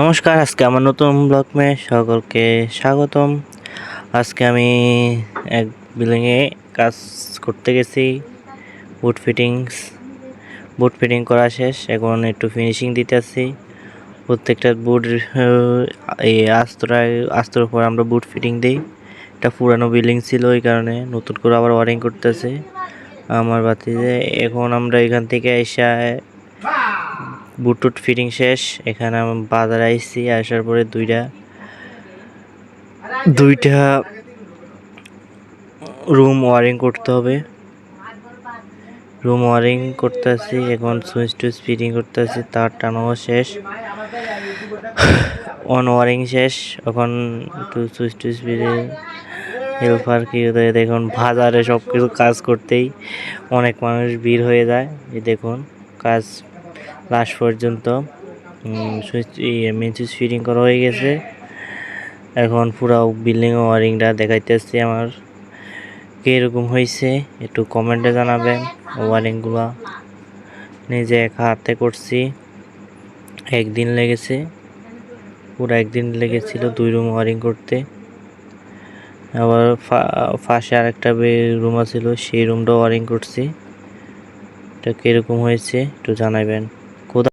নমস্কার, আজকে আমার নতুন ব্লগ মে সকলকে স্বাগতম। আজকে আমি এক বিল্ডিংয়ে কাজ করতে গেছি বুট ফিটিংস বুট ফিটিং করা শেষ, এখন একটু ফিনিশিং দিতেছি প্রত্যেকটা বুট এই আস্তরা আস্তর উপর আমরা বুট ফিটিং দিই। এটা পুরানো বিল্ডিং ছিল ওই কারণে নতুন করে আবার ওয়ারিং করতেছে। আমার বাতিতে এখন আমরা এখান থেকে এসে বুটুট ফিটিং শেষ, এখানে আমি বাজারে আইসি আসার পরে দুইটা দুইটা রুম ওয়ারিং করতে হবে। রুম ওয়ারিং করতে করতেছি, এখন সুইচ টুইচ ফিটিং করতেছি, তার টানাও শেষ। অন ওয়ারিং শেষ, এখন একটু সুইচ টুইচ ফিটিং হেল্পার কি দেখুন, বাজারে সব কিছু কাজ করতেই অনেক মানুষ ভিড় হয়ে যায়, এই দেখুন, কাজ লাস্ট পর্যন্ত সুইচ মেন সুইচ ফিটিং করা হয়ে গেছে। এখন পুরো বিল্ডিং ওয়ারিংটা দেখাইতেছি আমার। কীরকম হয়েছে একটু কমেন্টে জানাবেন। ওয়ারিংগুলো নিজে এক হাতে করছি। একদিন লেগেছে, পুরো একদিন লেগেছিল দুই রুম ওয়ারিং করতে। আবার পাশে আরেকটা রুম ছিল, সেই রুমটা ওয়ারিং করছি। এটা কীরকম হয়েছে, একটু জানাবেন